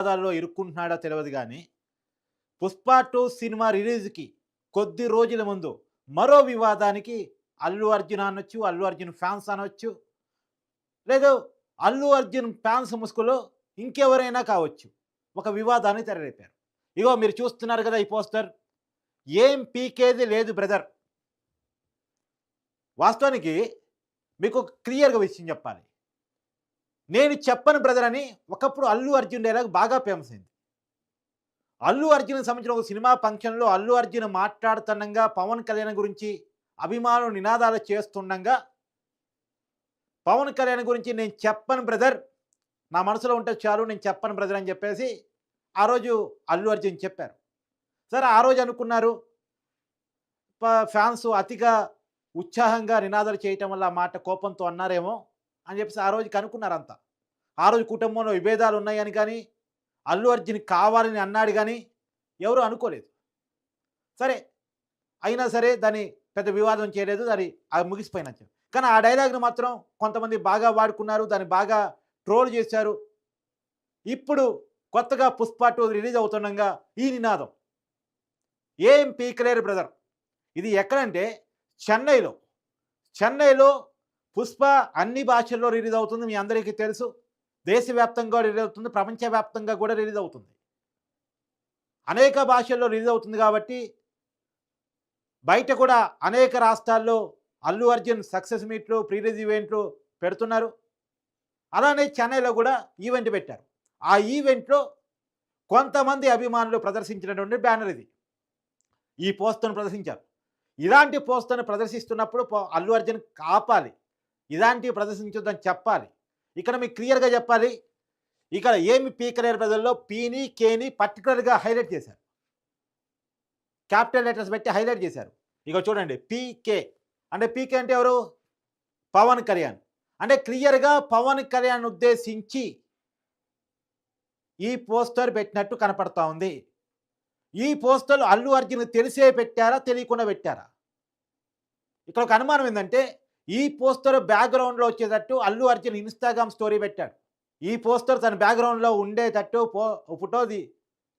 వివాదాల్లో ఇరుక్కుంటున్నాడో తెలియదు కానీ Pushpa two cinema రిలీజ్కి కొద్ది రోజుల ముందు మరో వివాదానికి అల్లు అర్జున్ అనొచ్చు అల్లు అర్జున్ ఫ్యాన్స్ అనొచ్చు లేదు అల్లు అర్జున్ ఫ్యాన్స్ ముసుగులో ఇంకెవరైనా కావచ్చు. ఒక వివాదాన్ని తెరలేపారు. ఇగో మీరు చూస్తున్నారు కదా ఈ పోస్టర్. ఏం పీకేది లేదు బ్రదర్. వాస్తవానికి మీకు క్లియర్గా విషయం చెప్పాలి. నేను చెప్పను బ్రదర్ అని ఒకప్పుడు అల్లు అర్జున్ డైలాగ్ బాగా ఫేమస్ అయింది. అల్లు అర్జున్ సంబంధించిన ఒక సినిమా ఫంక్షన్లో అల్లు అర్జున్ మాట్లాడుతుండగా పవన్ కళ్యాణ్ గురించి అభిమానులు నినాదాలు చేస్తుండగా పవన్ కళ్యాణ్ గురించి నేను చెప్పను బ్రదర్ నా మనసులో ఉంటే చాలు నేను చెప్పను బ్రదర్ అని చెప్పేసి ఆ రోజు అల్లు అర్జున్ చెప్పారు. సరే ఆ రోజు అనుకున్నారు. ఫ్యాన్స్ అతిగా ఉత్సాహంగా నినాదాలు చేయటం వల్ల ఆ మాట కోపంతో అన్నారేమో. అని చెప్పేసి ఆ రోజు కనుక్కున్నారంతా. ఆ రోజు కుటుంబంలో విభేదాలు ఉన్నాయని కానీ అల్లు అర్జున్ కావాలని అన్నాడు కానీ ఎవరు అనుకోలేదు. సరే అయినా సరే దాన్ని పెద్ద వివాదం చేయలేదు దాని అది ముగిసిపోయినచ్చు కానీ ఆ డైలాగ్ను మాత్రం కొంతమంది బాగా వాడుకున్నారు దాన్ని బాగా ట్రోల్ చేశారు. ఇప్పుడు కొత్తగా పుష్ప టూ రిలీజ్ అవుతుండగా ఈ నినాదం. ఏం పీకలేరు బ్రదర్ ఇది ఎక్కడంటే చెన్నైలో. చెన్నైలో పుష్ప అన్ని భాషల్లో రిలీజ్ అవుతుంది మీ అందరికీ తెలుసు. దేశవ్యాప్తంగా రిలీజ్ అవుతుంది ప్రపంచవ్యాప్తంగా కూడా రిలీజ్ అవుతుంది. అనేక భాషల్లో రిలీజ్ అవుతుంది కాబట్టి బయట కూడా అనేక రాష్ట్రాల్లో అల్లు అర్జున్ సక్సెస్ మీట్లు ప్రీ రిలీజ్ ఈవెంట్లు పెడుతున్నారు. అలానే చెన్నైలో కూడా ఈవెంట్ పెట్టారు. ఆ ఈవెంట్లో కొంతమంది అభిమానులు ప్రదర్శించినటువంటి బ్యానర్ ఇది. ఈ పోస్టర్ను ప్రదర్శించారు. ఇలాంటి పోస్టర్ను ప్రదర్శిస్తున్నప్పుడు పో- అల్లు అర్జున్ కాపాలి. ఇలాంటివి ప్రదర్శించొద్దని చెప్పాలి. ఇక్కడ మీకు క్లియర్గా చెప్పాలి. ఇక్కడ ఏమి పీకలేరు ప్రజల్లో పీని కేని పర్టికులర్గా హైలైట్ చేశారు. క్యాపిటల్ లెటర్స్ పెట్టి హైలైట్ చేశారు. ఇక చూడండి పీకే. అంటే పీకే అంటే ఎవరు? పవన్ కళ్యాణ్. అంటే క్లియర్గా పవన్ కళ్యాణ్ ఉద్దేశించి ఈ పోస్టర్ పెట్టినట్టు కనపడతా ఉంది. ఈ పోస్టర్లు అల్లు అర్జున్ తెలిసే పెట్టారా? తెలియకుండా పెట్టారా? ఇక్కడ ఒక అనుమానం ఏంటంటే ఈ పోస్టర్ బ్యాక్గ్రౌండ్లో వచ్చేటట్టు అల్లు అర్జున్ ఇన్స్టాగ్రామ్ స్టోరీ పెట్టాడు. ఈ పోస్టర్ తన బ్యాక్గ్రౌండ్లో ఉండేటట్టు పో ఫోటోది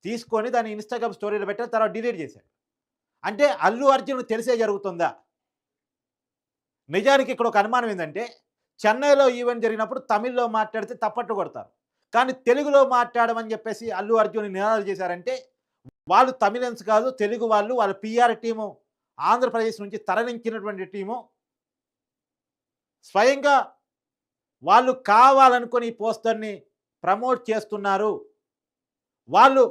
తీసుకొని దాన్ని ఇన్స్టాగ్రామ్ స్టోరీలో పెట్టాడు తర్వాత డిలీట్ చేశాడు. అంటే అల్లు అర్జున్ తెలిసే జరుగుతుందా? నిజానికి ఇక్కడ ఒక అనుమానం ఏంటంటే చెన్నైలో ఈవెంట్ జరిగినప్పుడు తమిళ్ళో మాట్లాడితే తప్పట్టు కొడతారు. కానీ తెలుగులో మాట్లాడమని చెప్పేసి అల్లు అర్జున్ నినాదాలు చేశారంటే వాళ్ళు తమిళన్స్ కాదు తెలుగు వాళ్ళు వాళ్ళ పిఆర్ టీము ఆంధ్రప్రదేశ్ నుంచి తరలించినటువంటి టీము స్వయంగా వాళ్ళు కావాలనుకుని ఈ పోస్టర్ని ప్రమోట్ చేస్తున్నారు. వాళ్ళు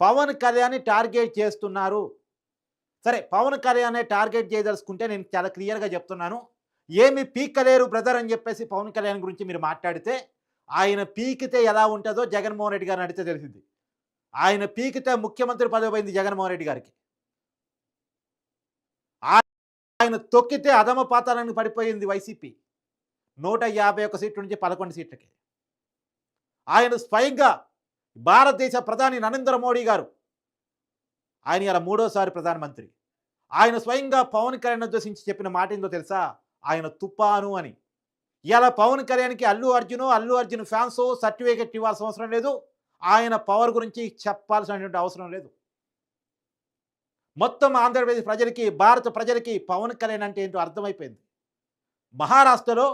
పవన్ కళ్యాణ్ని టార్గెట్ చేస్తున్నారు. సరే పవన్ కళ్యాణ్ టార్గెట్ చేయదలుచుకుంటే నేను చాలా క్లియర్గా చెప్తున్నాను. ఏమి పీకలేరు బ్రదర్ అని చెప్పేసి పవన్ కళ్యాణ్ గురించి మీరు మాట్లాడితే ఆయన పీకితే ఎలా ఉంటుందో జగన్మోహన్ రెడ్డి గారిని అడిగితే తెలిసింది. ఆయన పీకితే ముఖ్యమంత్రి పదవి పోయింది జగన్మోహన్ రెడ్డి గారికి. ఆయన తొక్కితే అధమ పాతాలని పడిపోయింది వైసీపీ. నూట యాభై ఒక్క సీట్ల నుంచి పదకొండు సీట్లకి. ఆయన స్వయంగా భారతదేశ ప్రధాని నరేంద్ర మోడీ గారు ఆయన ఇలా మూడోసారి ప్రధానమంత్రి. ఆయన స్వయంగా పవన్ కళ్యాణ్ ఉద్దేశించి చెప్పిన మాట ఏందో తెలుసా? ఆయన తుపాను అని. ఇలా పవన్ కళ్యాణ్కి అల్లు అర్జును అల్లు అర్జున్ ఫ్యాన్స్ సర్టిఫికెట్ ఇవ్వాల్సిన అవసరం లేదు. ఆయన పవర్ గురించి చెప్పాల్సినటువంటి అవసరం లేదు. మొత్తం ఆంధ్రప్రదేశ్ ప్రజలకి భారత ప్రజలకి పవన్ కళ్యాణ్ అంటే ఏంటో అర్థమైపోయింది. మహారాష్ట్రలో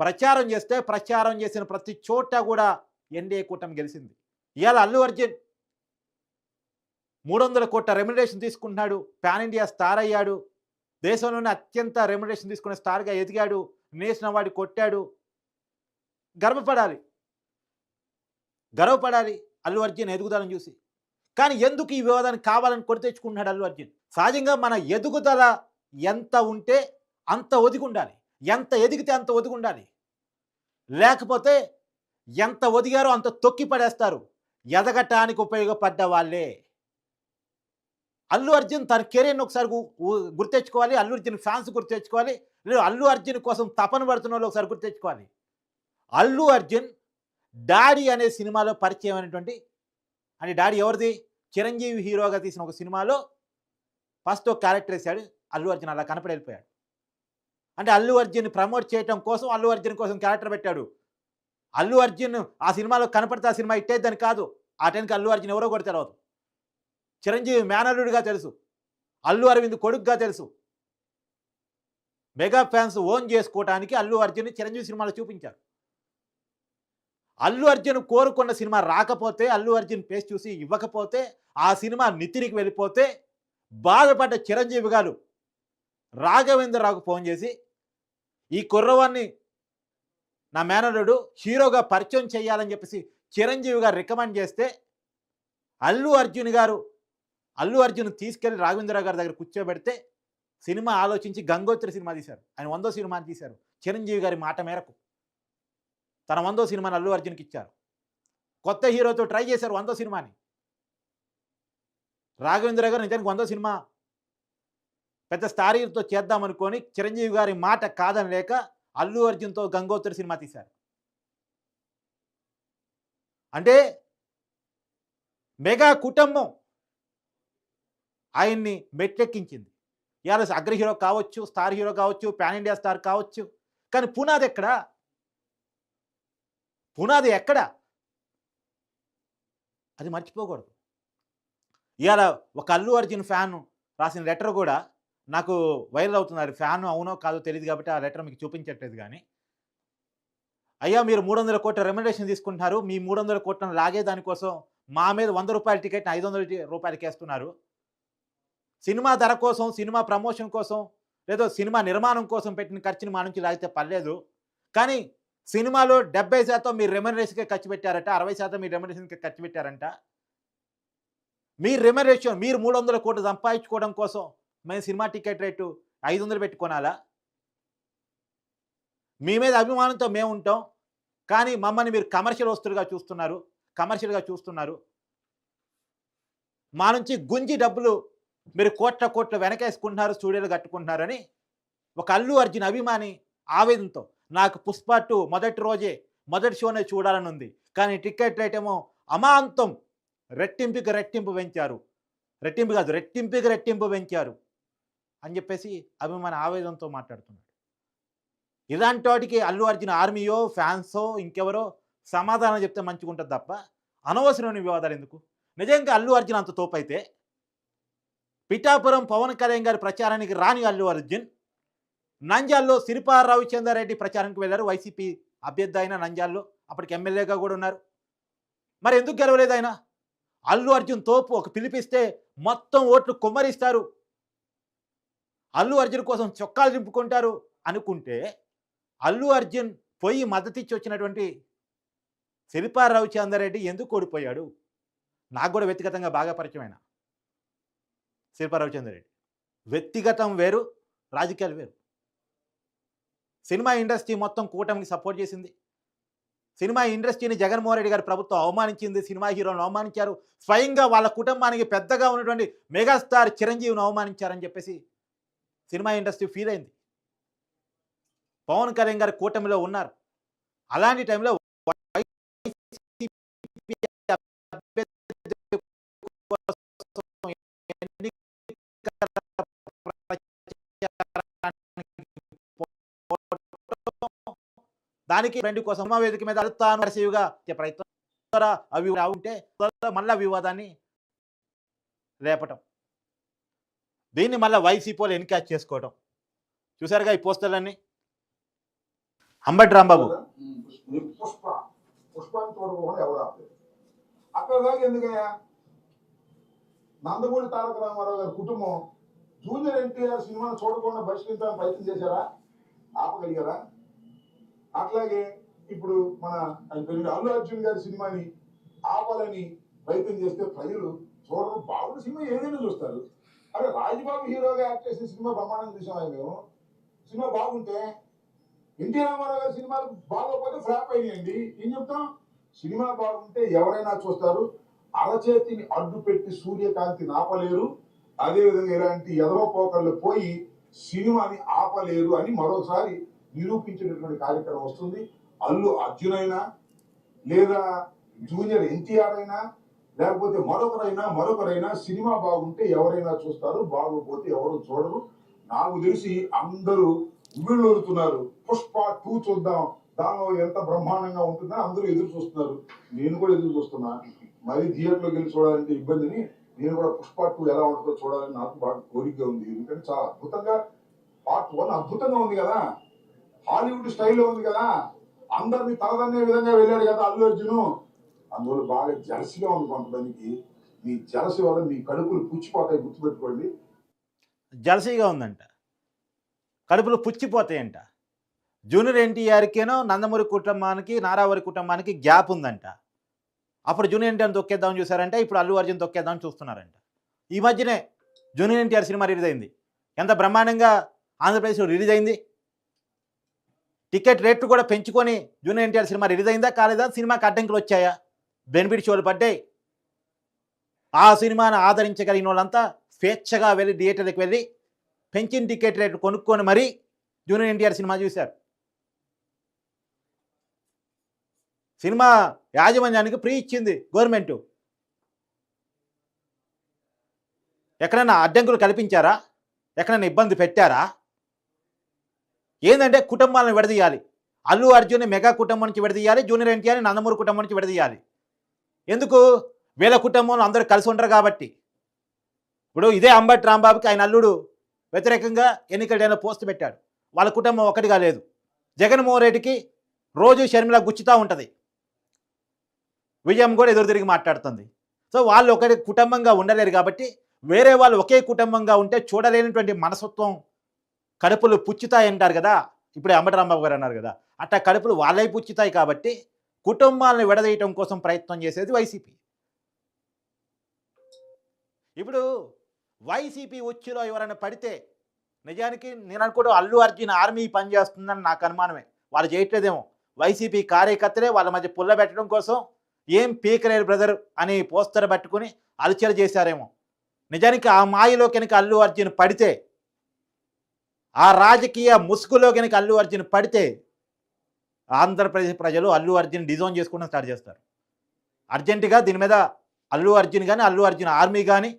ప్రచారం చేస్తే ప్రచారం చేసిన ప్రతి చోట కూడా ఎన్డీఏ కూటమి గెలిచింది. ఇవాళ అల్లు అర్జున్ మూడు వందల కోట్ల రెమ్యునరేషన్ తీసుకుంటున్నాడు పాన్ ఇండియా స్టార్ అయ్యాడు దేశంలోనే అత్యంత రెమ్యునరేషన్ తీసుకునే స్టార్గా ఎదిగాడు నేషనల్ అవార్డు కొట్టాడు. గర్వపడాలి. గర్వపడాలి అల్లు అర్జున్ ఎదుగుదలను చూసి. కానీ ఎందుకు ఈ వివాదాన్ని కావాలని కొని తెచ్చుకుంటున్నాడు అల్లు అర్జున్? సహజంగా మన ఎదుగుదల ఎంత ఉంటే అంత ఒదిగి ఉండాలి ఎంత ఎదిగితే అంత ఒదిగి ఉండాలి లేకపోతే ఎంత ఒదిగారో అంత తొక్కి పడేస్తారు. ఎదగటానికి ఉపయోగపడ్డ వాళ్ళే. అల్లు అర్జున్ తన కెరీర్ని ఒకసారి గుర్తెచ్చుకోవాలి అల్లు అర్జున్ ఫ్యాన్స్ గుర్తెచ్చుకోవాలి లేదు అల్లు అర్జున్ కోసం తపన పడుతున్న వాళ్ళు ఒకసారి గుర్తెచ్చుకోవాలి అల్లు అర్జున్ డాడీ అనే సినిమాలో పరిచయం అయినటువంటి అంటే డాడీ ఎవరిది? చిరంజీవి హీరోగా తీసిన ఒక సినిమాలో ఫస్ట్ ఒక క్యారెక్టర్ వేసాడు అల్లు అర్జున్ అలా కనపడి వెళ్ళిపోయాడు అంటే అల్లు అర్జున్ ప్రమోట్ చేయటం కోసం అల్లు అర్జున్ కోసం క్యారెక్టర్ పెట్టాడు. అల్లు అర్జున్ ఆ సినిమాలో కనపడితే ఆ సినిమా ఇట్టేద్దని కాదు. ఆ టైంకి అల్లు అర్జున్ ఎవరో కూడా తెలియదు చిరంజీవి మేనల్లుడిగా తెలుసు. అల్లు అరవింద్ కొడుకుగా తెలుసు. మెగా ఫ్యాన్స్ ఓన్ చేసుకోవటానికి అల్లు అర్జున్ చిరంజీవి సినిమాలో చూపించారు. అల్లు అర్జున్ కోరుకున్న సినిమా రాకపోతే అల్లు అర్జున్ పేస్ చూసి ఇవ్వకపోతే ఆ సినిమా నితిరికి వెళ్ళిపోతే బాధపడ్డ చిరంజీవి గారు రాఘవేంద్రరావుకు ఫోన్ చేసి ఈ కుర్రవాన్ని నా మేనరుడు హీరోగా పరిచయం చేయాలని చెప్పేసి చిరంజీవి గారు రికమెండ్ చేస్తే అల్లు అర్జున్ గారు అల్లు అర్జున్ తీసుకెళ్ళి రాఘవేంద్రరావు గారి దగ్గర కూర్చోబెడితే సినిమా ఆలోచించి గంగోత్రి సినిమా తీశారు. ఆయన వందో సినిమా తీశారు. చిరంజీవి గారి మాట మేరకు. తన వందో సినిమాని అల్లు అర్జున్కి ఇచ్చారు కొత్త హీరోతో ట్రై చేశారు వందో సినిమాని. రాఘవేంద్ర గారు నిజానికి వందో సినిమా పెద్ద స్టారీతో చేద్దామనుకొని చిరంజీవి గారి మాట కాదని లేక అల్లు అర్జున్తో గంగోత్రి సినిమా తీశారు. అంటే మెగా కుటుంబం ఆయన్ని మెట్టెక్కించింది ఇవాళ అగ్ర హీరో కావచ్చు స్టార్ హీరో కావచ్చు పాన్ ఇండియా స్టార్ కావచ్చు కానీ పునాది ఎక్కడా? పునాది ఎక్కడ? అది మర్చిపోకూడదు. ఇవాళ ఒక అల్లు అర్జున్ ఫ్యాన్ రాసిన లెటర్ కూడా నాకు వైరల్ అవుతుంది. అది ఫ్యాన్ అవునో కాదో తెలియదు కాబట్టి ఆ లెటర్ మీకు చూపించట్లేదు కానీ. అయ్యా మీరు మూడు వందల కోట్ల రెమ్యునరేషన్ తీసుకుంటున్నారు. మీ మూడు వందల కోట్లను లాగే దానికోసం మా మీద వంద రూపాయల టికెట్ ఐదు వందల టి- రూపాయలకి వేస్తున్నారు. సినిమా ధర కోసం సినిమా ప్రమోషన్ కోసం లేదో సినిమా నిర్మాణం కోసం పెట్టిన ఖర్చుని మా నుంచి లాగితే పర్లేదు. కానీ సినిమాలో డెబ్బై శాతం మీరు రెమ్యునరేషన్కే ఖర్చు పెట్టారట అరవై శాతం మీరు రెమ్యునరేషన్కి ఖర్చు పెట్టారంట. మీ రెమ్యునరేషన్ మీరు మూడు వందల కోట్లు సంపాదించుకోవడం కోసం మేము సినిమా టికెట్ రేటు ఐదు వందలు పెట్టుకోనాలా మీ మీద అభిమానంతో మేము ఉంటాం కానీ మమ్మల్ని మీరు కమర్షియల్ వస్తువులుగా చూస్తున్నారు కమర్షియల్గా చూస్తున్నారు. మా నుంచి గుంజి డబ్బులు మీరు కోట్ల కోట్లు వెనకేసుకుంటున్నారు స్టూడియోలు కట్టుకుంటున్నారని ఒక అల్లు అర్జున్ అభిమాని ఆవేదనతో నాకు పుష్ప టూ మొదటి రోజే మొదటి షోనే చూడాలని ఉంది కానీ టికెట్ రేట్ ఏమో అమాంతం రెట్టింపుకి రెట్టింపు పెంచారు. రెట్టింపు కాదు రెట్టింపుకి రెట్టింపు పెంచారు అని చెప్పేసి అభిమాన ఆవేదనతో మాట్లాడుతున్నాడు. ఇలాంటి వాటికి అల్లు అర్జున్ ఆర్మీయో ఫ్యాన్సో ఇంకెవరో సమాధానం చెప్తే మంచిగా ఉంటుంది తప్ప అనవసరమైన వివాదాలు ఎందుకు? నిజంగా అల్లు అర్జున్ అంత తోపైతే పిఠాపురం పవన్ కళ్యాణ్ గారి ప్రచారానికి రాని అల్లు అర్జున్ నంజాల్లో సిరిపా రవిచంద్రారెడ్డి ప్రచారానికి వెళ్ళారు. వైసీపీ అభ్యర్థి అయిన నంజాల్లో అప్పటికి ఎమ్మెల్యేగా కూడా ఉన్నారు. మరి ఎందుకు గెలవలేదు ఆయన? అల్లు అర్జున్ తోపు ఒక పిలిపిస్తే మొత్తం ఓట్లు కుమ్మరిస్తారు. అల్లు అర్జున్ కోసం చొక్కాలు దింపుకుంటారు అనుకుంటే అల్లు అర్జున్ పోయి మద్దతు ఇచ్చి వచ్చినటువంటి శిల్పా రవిచంద్రారెడ్డి ఎందుకు ఓడిపోయాడు? నాకు కూడా వ్యక్తిగతంగా బాగా పరిచయమైన శిల్పా రవిచంద్రారెడ్డి. వ్యక్తిగతం వేరు రాజకీయాలు వేరు. సినిమా ఇండస్ట్రీ మొత్తం కూటమికి సపోర్ట్ చేసింది. సినిమా ఇండస్ట్రీని జగన్మోహన్ రెడ్డి గారి ప్రభుత్వం అవమానించింది సినిమా హీరోలను అవమానించారు. స్వయంగా వాళ్ళ కుటుంబానికి పెద్దగా ఉన్నటువంటి మెగాస్టార్ చిరంజీవిని అవమానించారని చెప్పేసి సినిమా ఇండస్ట్రీ ఫీల్ అయింది. పవన్ కళ్యాణ్ గారు కూటమిలో ఉన్నారు. అలాంటి టైంలో దానికి ఫ్రెండ్ కోసం వేదిక మీద అడుగుతాను నరసింహగా ప్రయత్నం ద్వారా అవి ఉంటే మళ్ళా వివాదాన్ని లేపటం దీన్ని మళ్ళీ వైసీపీలు ఎన్కాచ్ చేసుకోవటం. చూసారుగా ఈ పోస్టర్లన్నీ? అంబటి రాంబాబు. అక్కడ దాకా ఎందుకయ్యా? నందమూరి తారక రామారావు గారి కుటుంబం జూనియర్ ఎన్టీఆర్ సినిమాను చూడకుండా బహిష్కరించడానికి ప్రయత్నం చేశారా? ఆపగలిగారా? అట్లాగే ఇప్పుడు మన అల్లు అర్జున్ గారి సినిమాని ఆపాలని ప్రయత్నం చేస్తే ప్రజలు చూడరు బాగున్న సినిమా ఏదైనా చూస్తారు. అరే రాజబాబు హీరోగా యాక్ట్ చేసిన సినిమా బ్రహ్మాండంగా చూసాం మేము? సినిమా బాగుంటే ఎన్టీ రామారావు గారి సినిమాలు బాగోకపోతే ఫ్లాప్ అయినాయండి. ఏం చెప్తాం సినిమా బాగుంటే ఎవరైనా చూస్తారు. అరచేతిని అడ్డు పెట్టి సూర్యకాంతిని ఆపలేరు. అదేవిధంగా ఇలాంటి ఎదవ పోకళ్ళు పోయి సినిమాని ఆపలేరు అని మరోసారి నిరూపించినటువంటి కార్యక్రమం వస్తుంది. అల్లు అర్జున్ అయినా లేదా జూనియర్ ఎన్టీఆర్ అయినా లేకపోతే మరొకరైనా మరొకరైనా సినిమా బాగుంటే ఎవరైనా చూస్తారు బాగోపోతే ఎవరు చూడరు. నాకు తెలిసి అందరూ ఉవ్విళ్ళూరుతున్నారు. పుష్ప టూ చూద్దాం దానిలో ఎంత బ్రహ్మాండంగా ఉంటుందని అందరూ ఎదురు చూస్తున్నారు. నేను కూడా ఎదురు చూస్తున్నా. మరీ థియేటర్లోకి వెళ్ళి చూడాలంటే ఇబ్బందిని నేను కూడా పుష్ప టూ ఎలా ఉంటుందో చూడాలని నాకు బాగా కోరికగా ఉంది. ఎందుకంటే చాలా అద్భుతంగా పార్ట్ వన్ అద్భుతంగా ఉంది కదా. హాలీవుడ్ స్టైల్లో ఉంది కదా అందరినీ తలదన్నే విధంగా వెళ్ళాడు కదా అల్లు అర్జున్. అందువల్ల బాగా జలసిగా ఉంది కొంతమందికి. మీ జలసి వల్ల మీ కడుపులు పుచ్చిపోతాయి గుర్తుపెట్టుకోండి. జలసీగా ఉందంట. కడుపులు పుచ్చిపోతాయంట. జూనియర్ ఎన్టీఆర్కేనో నందమూరి కుటుంబానికి నారావరి కుటుంబానికి గ్యాప్ ఉందంట. అప్పుడు జూనియర్ ఎన్టీఆర్ తొక్కేద్దామని చూసారంటే ఇప్పుడు అల్లు అర్జున్ తొక్కేద్దామని చూస్తున్నారంట. ఈ మధ్యనే జూనియర్ ఎన్టీఆర్ సినిమా రిలీజ్ అయింది. ఎంత బ్రహ్మాండంగా ఆంధ్రప్రదేశ్లో రిలీజ్ అయింది? టికెట్ రేట్లు కూడా పెంచుకొని జూనియర్ ఎన్టీఆర్ సినిమా రిలీజ్ అయిందా కాలేదా? సినిమాకి అడ్డంకులు వచ్చాయా? బెనిఫిట్ షోలు పడ్డాయి. ఆ సినిమాను ఆదరించగలిగిన వాళ్ళంతా స్వేచ్ఛగా వెళ్ళి థియేటర్కి వెళ్ళి పెంచిన టికెట్ రేట్లు కొనుక్కొని మరీ జూనియర్ ఎన్టీఆర్ సినిమా చూశారు. సినిమా యాజమాన్యానికి ఫ్రీ ఇచ్చింది గవర్నమెంట్. ఎక్కడైనా అడ్డంకులు కల్పించారా? ఎక్కడైనా ఇబ్బంది పెట్టారా? ఏంటంటే కుటుంబాలను విడదీయాలి. అల్లు అర్జున్ మెగా కుటుంబం నుంచి విడదీయాలి జూనియర్ ఎన్టీఆర్ నందమూరి కుటుంబం నుంచి విడదీయాలి. ఎందుకు? వీళ్ళ కుటుంబంలో అందరూ కలిసి ఉంటారు కాబట్టి. ఇప్పుడు ఇదే అంబటి రాంబాబుకి ఆయన అల్లుడు వ్యతిరేకంగా ఎన్నికలైన పోస్ట్ పెట్టాడు. వాళ్ళ కుటుంబం ఒకటిగా లేదు. జగన్మోహన్ రెడ్డికి రోజు షర్మిల గుచ్చుతూ ఉంటుంది. విజయం కూడా ఎదురు తిరిగి మాట్లాడుతుంది. సో వాళ్ళు ఒకటి కుటుంబంగా ఉండలేరు కాబట్టి వేరే వాళ్ళు ఒకే కుటుంబంగా ఉంటే చూడలేనటువంటి మనసత్వం కడుపులు పుచ్చుతాయి అంటారు కదా. ఇప్పుడే అంబటి గారు అన్నారు కదా. అట్లా కడుపులు వాళ్ళే పుచ్చుతాయి కాబట్టి కుటుంబాలను విడదీయటం కోసం ప్రయత్నం చేసేది వైసీపీ. ఇప్పుడు వైసీపీ ఉచ్చులో ఎవరైనా పడితే నిజానికి నేను అనుకోవడం అల్లు అర్జున్ ఆర్మీ పనిచేస్తుందని నాకు అనుమానమే. వాళ్ళు చేయట్లేదేమో. వైసీపీ కార్యకర్తలే వాళ్ళ మధ్య పుల్ల పెట్టడం కోసం ఏం పీకలేరు బ్రదర్ అని పోస్టర్ పట్టుకుని అలచలు చేశారేమో. నిజానికి ఆ మాయలో కనుక అల్లు అర్జున్ పడితే ఆ రాజకీయ ముసుగులో కనుక అల్లు అర్జున్ పడితే ఆంధ్రప్రదేశ్ ప్రజలు అల్లు అర్జున్ డిజోన్ చేసుకోవడం స్టార్ట్ చేస్తారు. అర్జెంటుగా దీని మీద అల్లు అర్జున్ కానీ అల్లు అర్జున్ ఆర్మీ కానీ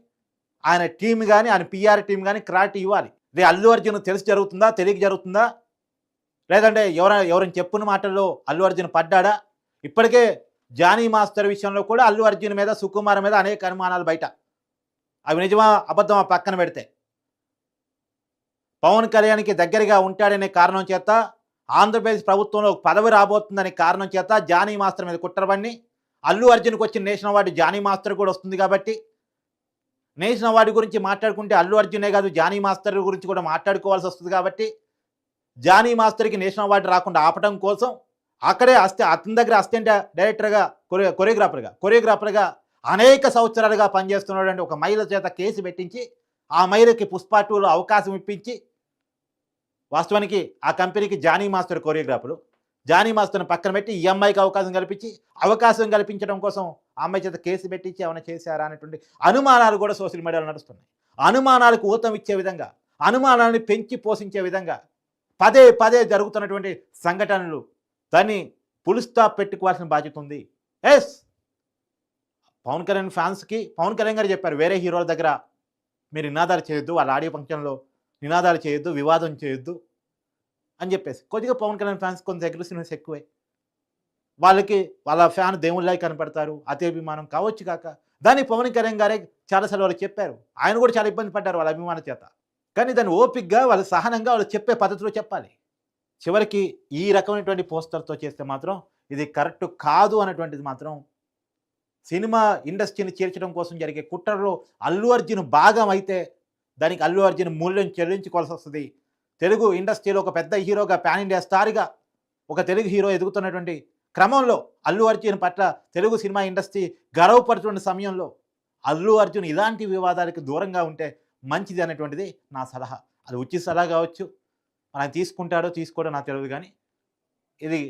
ఆయన టీం కానీ ఆయన పిఆర్ టీం కానీ క్రాట్ ఇవ్వాలి. రే అల్లు అర్జున్ తెలిసి జరుగుతుందా తెలియక జరుగుతుందా? లేదంటే ఎవరైనా ఎవరైనా చెప్పిన మాటల్లో అల్లు అర్జున్ పడ్డాడా? ఇప్పటికే జానీ మాస్టర్ విషయంలో కూడా అల్లు అర్జున్ మీద సుకుమార్ మీద అనేక అనుమానాలు బయట. అవి నిజమా అబద్ధమా పక్కన పెడితే. పవన్ కళ్యాణ్కి దగ్గరగా ఉంటాడనే కారణం చేత ఆంధ్రప్రదేశ్ ప్రభుత్వంలో పదవి రాబోతుందనే కారణం చేత జానీ మాస్టర్ మీద కుట్రబన్ని అల్లు అర్జున్కి వచ్చిన నేషనల్ అవార్డు జానీ మాస్టర్ కూడా వస్తుంది కాబట్టి నేషనల్ అవార్డు గురించి మాట్లాడుకుంటే అల్లు అర్జునే కాదు జానీ మాస్టర్ గురించి కూడా మాట్లాడుకోవాల్సి వస్తుంది కాబట్టి జానీ మాస్టర్కి నేషనల్ అవార్డు రాకుండా ఆపడం కోసం అక్కడే అస్తే అతని దగ్గర అసిస్టెంట్ డైరెక్టర్గా కొరియో కొరియోగ్రాఫర్గా కొరియోగ్రాఫర్గా అనేక సంవత్సరాలుగా పనిచేస్తున్నాడు ఒక మహిళ చేత కేసు పెట్టించి ఆ మహిళకి పుష్ప టూలో అవకాశం ఇప్పించి వాస్తవానికి ఆ కంపెనీకి జానీ మాస్టర్ కొరియోగ్రాఫరు. జానీ మాస్టర్ని పక్కన పెట్టి ఈ అమ్మాయికి అవకాశం కల్పించి అవకాశం కల్పించడం కోసం ఆ అమ్మాయి చేత కేసు పెట్టించి ఏమైనా చేశారా అనేటువంటి అనుమానాలు కూడా సోషల్ మీడియాలో నడుస్తున్నాయి. అనుమానాలకు ఊతం ఇచ్చే విధంగా అనుమానాన్ని పెంచి పోషించే విధంగా పదే పదే జరుగుతున్నటువంటి సంఘటనలు దాన్ని పులుస్తా పెట్టుకోవాల్సిన బాధ్యత ఉంది. ఎస్! పవన్ కళ్యాణ్ ఫ్యాన్స్కి పవన్ కళ్యాణ్ గారు చెప్పారు వేరే హీరోల దగ్గర మీరు నినాదాలు చేయొద్దు వాళ్ళ ఆడియో ఫంక్షన్లో నినాదాలు చేయొద్దు వివాదం చేయొద్దు అని చెప్పేసి. కొద్దిగా పవన్ కళ్యాణ్ ఫ్యాన్స్ కొంత అగ్రెసివ్నెస్ ఎక్కువే. వాళ్ళకి వాళ్ళ ఫ్యాన్ దేవుళ్ళకి కనపడతారు అతి అభిమానం కావచ్చు కాక. దాన్ని పవన్ కళ్యాణ్ గారే చాలాసార్లు వాళ్ళు చెప్పారు. ఆయన కూడా చాలా ఇబ్బంది పడ్డారు వాళ్ళ అభిమాన చేత. కానీ దాన్ని ఓపిక్గా వాళ్ళు సహనంగా వాళ్ళు చెప్పే పద్ధతిలో చెప్పాలి. చివరికి ఈ రకమైనటువంటి పోస్టర్తో చేస్తే మాత్రం ఇది కరెక్ట్ కాదు అన్నటువంటిది మాత్రం సినిమా ఇండస్ట్రీని చేర్చడం కోసం జరిగే కుట్రలో అల్లు అర్జున్ భాగం అయితే దానికి అల్లు అర్జున్ మూల్యం చెల్లించుకోవాల్సి వస్తుంది. తెలుగు ఇండస్ట్రీలో ఒక పెద్ద హీరోగా ప్యాన్ ఇండియా స్టార్గా ఒక తెలుగు హీరో ఎదుగుతున్నటువంటి క్రమంలో అల్లు అర్జున్ పట్ల తెలుగు సినిమా ఇండస్ట్రీ గర్వపడుతున్న సమయంలో అల్లు అర్జున్ ఇలాంటి వివాదాలకు దూరంగా ఉంటే మంచిది అనేటువంటిది నా సలహా. అది ఉచిత సలహా కావచ్చు. ఆయన తీసుకుంటాడో తీసుకోడో నాకు తెలియదు కానీ ఇది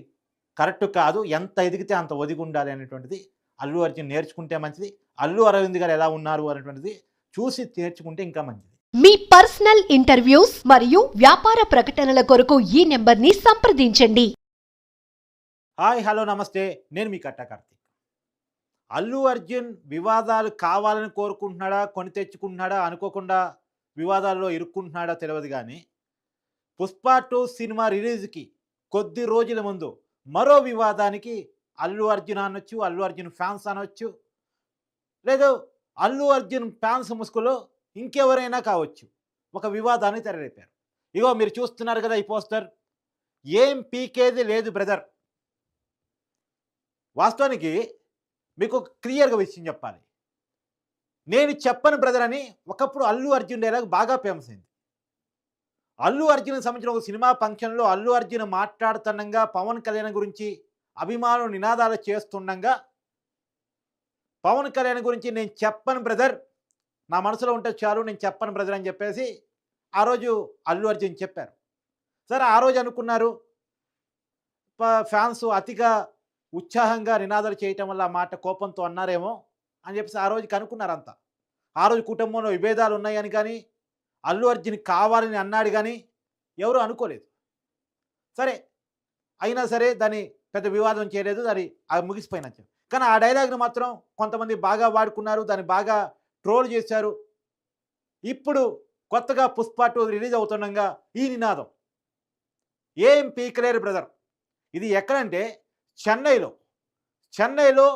కరెక్ట్ కాదు. ఎంత ఎదిగితే అంత ఒదిగి ఉండాలి అనేటువంటిది అల్లు అర్జున్ నేర్చుకుంటే మంచిది అల్లు అరవింద్ గారు ఎలా ఉన్నారు అనేటువంటిది చూసి నేర్చుకుంటే ఇంకా మంచిది. మీ పర్సనల్ ఇంటర్వ్యూస్ మరియు వ్యాపార ప్రకటనల కొరకు ఈ నెంబర్ని సంప్రదించండి. హాయ్ హలో నమస్తే. నేను మీ కట్ట కార్తీక్. అల్లు అర్జున్ వివాదాలు కావాలని కోరుకుంటున్నాడా కొని తెచ్చుకుంటున్నాడా అనుకోకుండా వివాదాల్లో ఇరుక్కుంటున్నాడా తెలియదు కానీ పుష్ప టూ సినిమా రిలీజ్కి కొద్ది రోజుల ముందు మరో వివాదానికి అల్లు అర్జున్ అనొచ్చు అల్లు అర్జున్ ఫ్యాన్స్ అనొచ్చు. లేదు అల్లు అర్జున్ ఫ్యాన్స్ ముసుగులో ఇంకెవరైనా కావచ్చు. ఒక వివాదాన్ని తెరలేపారు. ఇగో మీరు చూస్తున్నారు కదా ఈ పోస్టర్. ఏం పీకేది లేదు బ్రదర్. వాస్తవానికి మీకు క్లియర్గా విషయం చెప్పాలి. నేను చెప్పను బ్రదర్ అని ఒకప్పుడు అల్లు అర్జున్ డైలాగ్ బాగా ఫేమస్ అయింది. అల్లు అర్జున్ సంబంధించిన ఒక సినిమా ఫంక్షన్లో అల్లు అర్జున్ మాట్లాడుతుండగా పవన్ కళ్యాణ్ గురించి అభిమానులు నినాదాలు చేస్తుండగా పవన్ కళ్యాణ్ గురించి నేను చెప్పను బ్రదర్. నా మనసులో ఉంటే చాలు నేను చెప్పను బ్రదర్ అని చెప్పేసి ఆ రోజు అల్లు అర్జున్ చెప్పారు. సరే ఆ రోజు అనుకున్నారు. ప- ఫ్యాన్స్ అతిగా ఉత్సాహంగా నినాదాలు చేయటం వల్ల మాట కోపంతో అన్నారేమో అని చెప్పేసి ఆ రోజుకి అనుకున్నారు అంతా. ఆ రోజు కుటుంబంలో విభేదాలు ఉన్నాయని కానీ అల్లు అర్జున్ కావాలని అన్నాడు కానీ ఎవరు అనుకోలేదు. సరే అయినా సరే దాన్ని పెద్ద వివాదం చేయలేదు దాని అది ముగిసిపోయినచ్చు కానీ ఆ డైలాగ్ను మాత్రం కొంతమంది బాగా వాడుకున్నారు దాన్ని బాగా ట్రోల్ చేశారు. ఇప్పుడు కొత్తగా పుష్ప టూ రిలీజ్ అవుతుండగా ఈ నినాదం. ఏం పీకలేరు బ్రదర్. ఇది ఎక్కడంటే చెన్నైలో. చెన్నైలో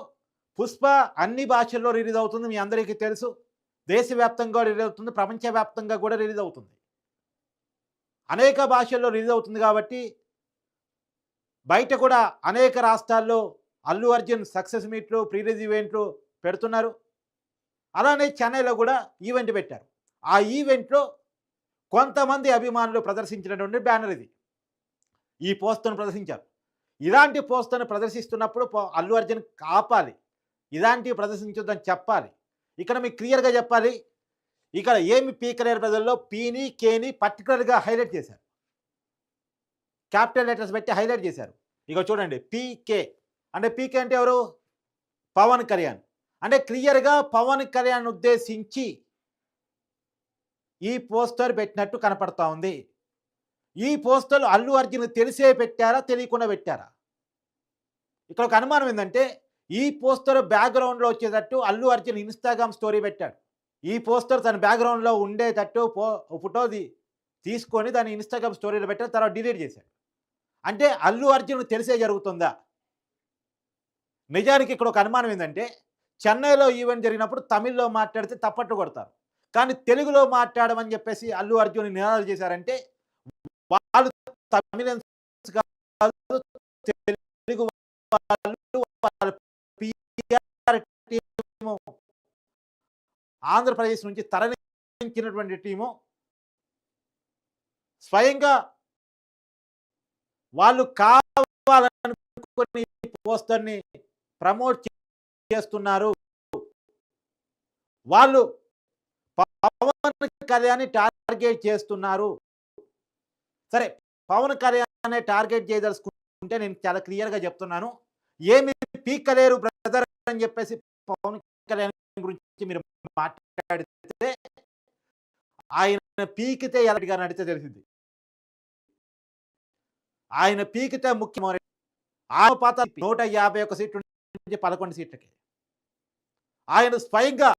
పుష్ప అన్ని భాషల్లో రిలీజ్ అవుతుంది మీ అందరికీ తెలుసు. దేశవ్యాప్తంగా రిలీజ్ అవుతుంది ప్రపంచవ్యాప్తంగా కూడా రిలీజ్ అవుతుంది. అనేక భాషల్లో రిలీజ్ అవుతుంది కాబట్టి బయట కూడా అనేక రాష్ట్రాల్లో అల్లు అర్జున్ సక్సెస్ మీట్లు ప్రీ ఈవెంట్లు పెడుతున్నారు. అలానే చెన్నైలో కూడా ఈవెంట్ పెట్టారు. ఆ ఈవెంట్లో కొంతమంది అభిమానులు ప్రదర్శించినటువంటి బ్యానర్ ఇది. ఈ పోస్టర్ను ప్రదర్శించారు. ఇలాంటి పోస్టర్ను ప్రదర్శిస్తున్నప్పుడు పో- అల్లు అర్జున్ కాపాలి. ఇలాంటివి ప్రదర్శించొద్దని చెప్పాలి. ఇక్కడ మీకు క్లియర్గా చెప్పాలి. ఇక్కడ ఏమి పీకలేరు ప్రజల్లో పీని కేని పర్టికులర్గా హైలైట్ చేశారు. క్యాపిటల్ లెటర్స్ పెట్టి హైలైట్ చేశారు. ఇక చూడండి పీకే. అంటే పీకే అంటే ఎవరు? పవన్ కళ్యాణ్. అంటే క్లియర్గా పవన్ కళ్యాణ్ ఉద్దేశించి ఈ పోస్టర్ పెట్టినట్టు కనపడతా ఉంది. ఈ పోస్టర్లు అల్లు అర్జున్ తెలిసే పెట్టారా తెలియకుండా పెట్టారా? ఇక్కడ ఒక అనుమానం ఏంటంటే ఈ పోస్టర్ బ్యాక్గ్రౌండ్లో వచ్చేటట్టు అల్లు అర్జున్ ఇన్స్టాగ్రామ్ స్టోరీ పెట్టాడు. ఈ పోస్టర్ తన బ్యాక్గ్రౌండ్లో ఉండేటట్టు పో ఫోటోది తీసుకొని దాన్ని ఇన్స్టాగ్రామ్ స్టోరీలో పెట్టాడు తర్వాత డిలీట్ చేశాడు. అంటే అల్లు అర్జున్ తెలిసే జరుగుతుందా? నిజానికి ఇక్కడ ఒక అనుమానం ఏంటంటే చెన్నైలో ఈవెంట్ జరిగినప్పుడు తమిళ్ళో మాట్లాడితే తప్పట్టు కొడతారు. కానీ తెలుగులో మాట్లాడమని చెప్పేసి అల్లు అర్జున్ నినాదాలు చేశారంటే వాళ్ళు తమిళన్స్ కాదు తెలుగు వాళ్ళు వాళ్ళ టీము ఆంధ్రప్రదేశ్ నుంచి తరలించినటువంటి టీము స్వయంగా వాళ్ళు కావాలనుకుని పోస్టర్ని ప్రమోట్ చేస్తున్నారు. వాళ్ళు పవన్ కళ్యాణ్ టార్గెట్ చేస్తున్నారు. సరే పవన్ కళ్యాణ్ టార్గెట్ చేయదలుచుకుంటే నేను చాలా క్లియర్గా చెప్తున్నాను. ఏమి పీకలేరు బ్రదర్ అని చెప్పేసి పవన్ కళ్యాణ్ గురించి మీరు మాట్లాడితే ఆయన పీకితే ఎలాంటిగా నడితే తెలిసింది. ఆయన పీకితే ముఖ్యమైన. ఆయన పాత నూట యాభై ఒక్క సీట్లు నుంచి పదకొండు సీట్లకి. ఆయన స్వయంగా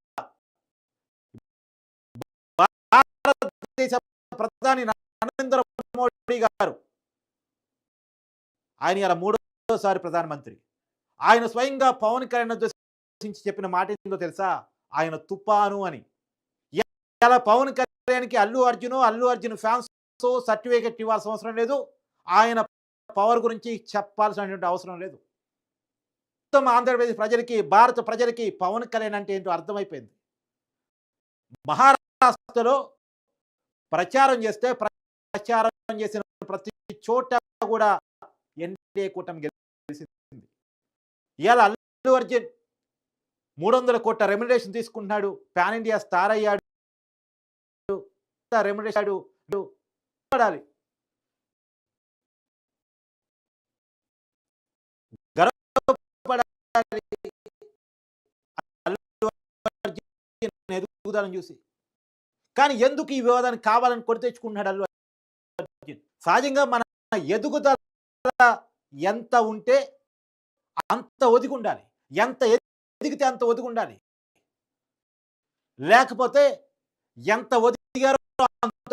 భారతదేశ ప్రధాని నరేంద్ర మోడీ గారు. ఆయన ఇలా మూడోసారి ప్రధానమంత్రి. ఆయన స్వయంగా పవన్ కళ్యాణ్ ఉద్దేశించి చెప్పిన మాట ఏందో తెలుసా? ఆయన తుపాను అని. ఇలా పవన్ కళ్యాణ్కి అల్లు అర్జును అల్లు అర్జున్ ఫ్యాన్స్ సర్టిఫికెట్ ఇవ్వాల్సిన అవసరం లేదు. ఆయన పవర్ గురించి చెప్పాల్సినటువంటి అవసరం లేదు. మొత్తం ఆంధ్రప్రదేశ్ ప్రజలకి భారత ప్రజలకి పవన్ కళ్యాణ్ అంటే ఏంటో అర్థమైపోయింది. మహారాష్ట్రలో ప్రచారం చేస్తే ప్రచారం చేసిన ప్రతి చోట కూడా ఎన్డీఏ కూటమి గెలిచింది. ఇవాళ అల్లు అర్జున్ మూడు వందల కోట్ల రెమ్యునరేషన్ తీసుకుంటున్నాడు పాన్ ఇండియా స్టార్ అయ్యాడు రెమ్యునరేషన్ పడాలి గర్వపడాలి అల్లు అర్జున్ చూసి. కానీ ఎందుకు ఈ వివాదాన్ని కావాలని కొడి తెచ్చుకుంటున్నాడు అల్లు అర్జున్? సహజంగా మన ఎదుగుదల ఎంత ఉంటే అంత ఒదిగి ఉండాలి ఎంత ఎదిగితే అంత ఒదిగి ఉండాలి లేకపోతే ఎంత ఒదిగారో అంత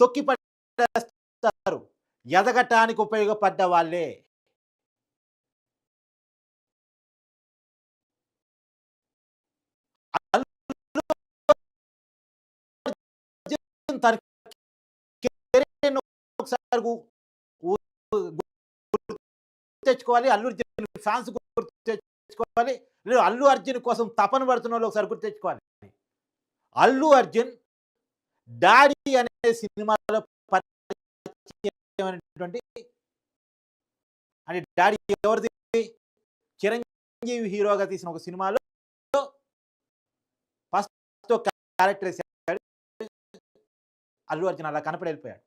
తొక్కి పడేస్తారు ఎదగటానికి ఉపయోగపడ్డ వాళ్ళే. తన కెరీర్‌ని ఒకసారి తెచ్చుకోవాలి. అల్లు అర్జున్ ఫ్యాన్స్ గుర్తు తెచ్చుకోవాలి. లేదు అల్లు అర్జున్ కోసం తపన పడుతున్నోళ్ళు ఒకసారి గుర్తు తెచ్చుకోవాలి. అల్లు అర్జున్ 'డాడీ' అనే సినిమాలో పరిచయమైనటువంటి అంటే 'డాడీ' ఎవరిది? చిరంజీవి హీరోగా తీసిన ఒక సినిమాలో ఫస్ట్ క్యారెక్టర్ అల్లు అర్జున్ అలా కనపడి ఎళ్ళిపోయాడు.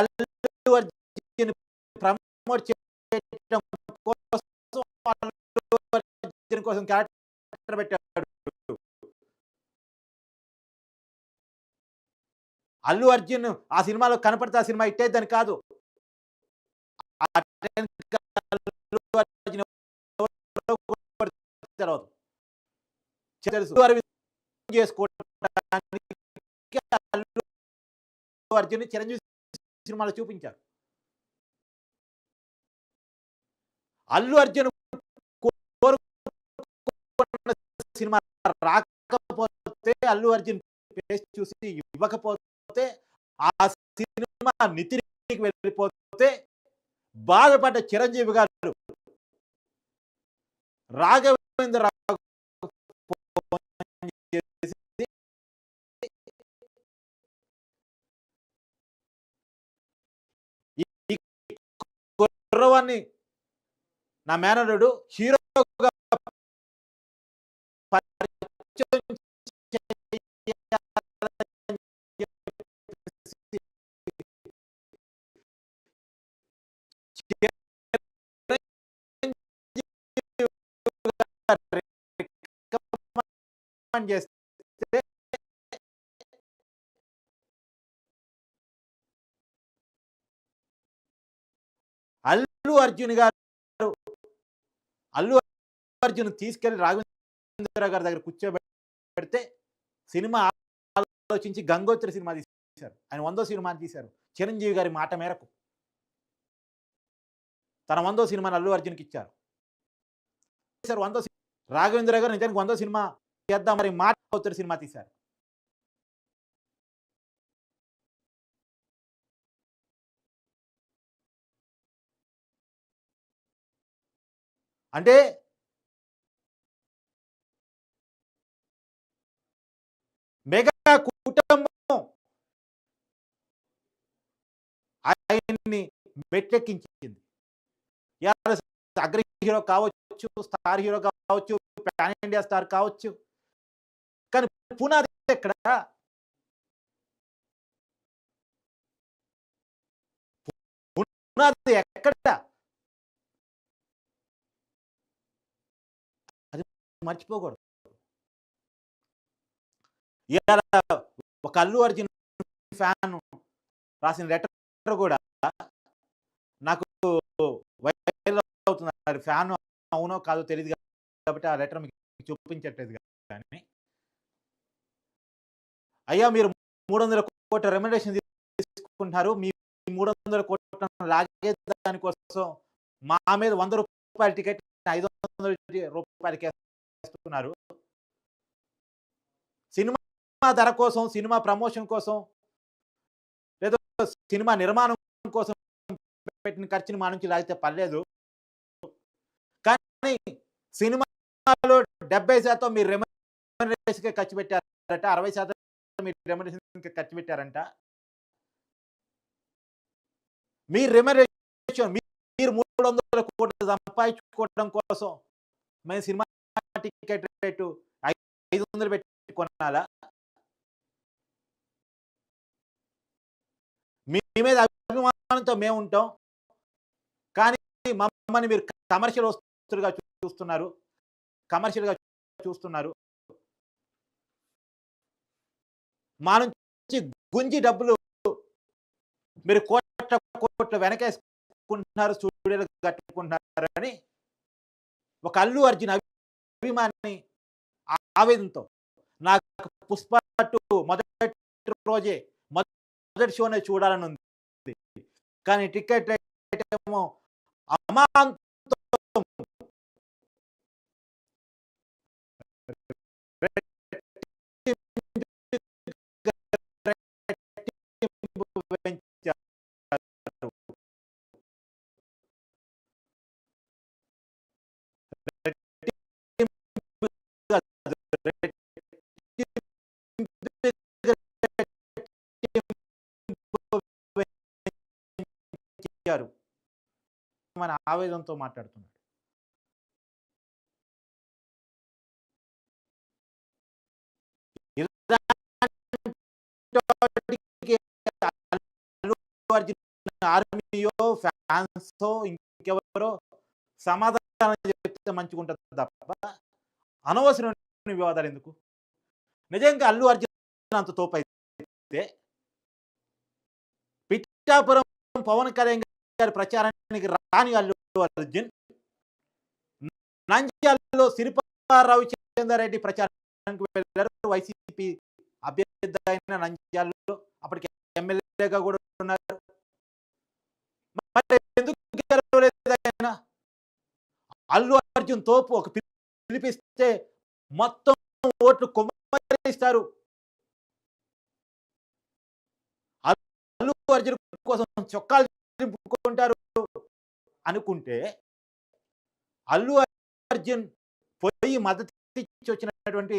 అల్లు అర్జున్ ప్రమోట్ చేయడం కోసం అల్లు అర్జున్ కోసం క్యారెక్టర్ పెట్టాడు. అల్లు అర్జున్ ఆ సినిమాలో కనపడితే ఆ సినిమా హిట్ అయిద్దని కాదు. తెలుసు. అరవింద్ చేసుకోవడానికి అల్లు అర్జున్ చిరంజీవి సినిమాలో చూపించారు. అల్లు అర్జున్ సినిమా రాకపోతే అల్లు అర్జున్ ఫేస్ చూసి ఇవ్వకపోతే ఆ సినిమా నితినికి వెళ్ళిపోతే బాధపడ్డ చిరంజీవి గారు రాఘవేంద్రరావు గౌరవాన్ని నా మేనరుడు హీరోగా చేస్తే అల్లు అర్జున్ గారు అల్లు అర్జున్ తీసుకెళ్ళి రాఘవేంద్ర గారి దగ్గర కూర్చోబెడితే సినిమా ఆలోచించి గంగోత్రి సినిమా తీశారు. ఆయన వందో సినిమా తీశారు. చిరంజీవి గారి మాట మేరకు. తన వందో సినిమాని అల్లు అర్జున్కి ఇచ్చారు. వందో రాఘవేంద్ర గారు నిజానికి వందో సినిమా చేద్దాం మరి మాట సినిమా తీశారు. అంటే మెగా కుటుంబం ఆయన్ని మెట్టెక్కించింది అగ్ర హీరో కావచ్చు స్టార్ హీరో కావచ్చు పాన్ ఇండియా స్టార్ కావచ్చు. కానీ పునాది ఎక్కడ? పునాది ఎక్కడ? మర్చిపోకూడదు. ఇవాళ ఒక అల్లు అర్జున్ ఫ్యాన్ రాసిన లెటర్ కూడా నాకు వైరల్ అవుతుంది ఫ్యాన్ అవునో కాదో తెలియదు కాబట్టి ఆ లెటర్ మీకు చూపించట్లేదు కానీ. అయ్యా మీరు మూడు వందల కోట్ల రెమ్యునరేషన్ తీసుకుంటున్నారు. మీ మూడు వందల కోట్ల లాగే దానికోసం మా మీద వంద రూపాయల టికెట్ ఐదు వందల రూపాయలకి చేస్తున్నారు. సినిమా ధర కోసం సినిమా ప్రమోషన్ కోసం లేదా సినిమా నిర్మాణం కోసం పెట్టిన ఖర్చుని మా నుంచి లాగితే పర్లేదు. కానీ సినిమాలో డెబ్బై శాతం మీరు రెమ్యునరేషన్కి ఖర్చు పెట్టారట. అరవై శాతం మీరు రెమ్యునరేషన్కి ఖర్చు పెట్టారంట. మీ రెమ్యునరేషన్ మీరు మూడు వందల కోట్లు సంపాదించుకోవడం కోసం మేము సినిమా టికెట్ రేటు ఐదు వందలు పెట్టి కొనాలా? మీ మీద అభిమానంతో మేము ఉంటాం. కానీ మమ్మల్ని మీరు కమర్షియల్ వస్తువులుగా చూస్తున్నారు. కమర్షియల్గా చూస్తున్నారు. మా నుంచి గుంజి డబ్బులు మీరు కోట్ల కోట్ల వెనకేసుకుంటున్నారు స్టూడియోలు కట్టుకుంటున్నారు అని ఒక అల్లు అర్జున్ అభిమాని ఆవేదనతో నాకు పుష్ప టూ మొదటి రోజే మొదటి షోనే చూడాలని ఉంది కానీ టికెట్ ఏమో అమాంత అయ్యారు మన ఆవేదనతో మాట్లాడుతున్నాడు. ఆర్మీయో ఫ్యాన్సో ఇంకెవరో సమాధానం చెప్తే మంచిగుంటుంది తప్ప అనవసరమైన వివాదాలు ఎందుకు? నిజంగా అల్లు అర్జున్ అంత తోపు అయితే పిఠాపురం పవన్ కళ్యాణ్ గారి ప్రచారానికి రాని అల్లు అర్జున్. నంద్యాలలో సిరిపారావు చంద్రారెడ్డి ప్రచారానికి వెళ్ళారు. వైసీపీ అభ్యర్థి అయిన నంద్యాలలో అప్పటికి ఎమ్మెల్యేగా కూడా ఉన్నారు. మరి ఎందుకు గెలవలేదు అల్లు అర్జున్ తోపు ఒక పిలిపిస్తే మొత్తం ఓట్లు కుమ్మరిస్తారు. అల్లు అర్జున్ కోసం చొక్కాలు చింపుకుంటారు అనుకుంటే అల్లు అర్జున్ పోయి మద్దతు ఇచ్చి వచ్చినటువంటి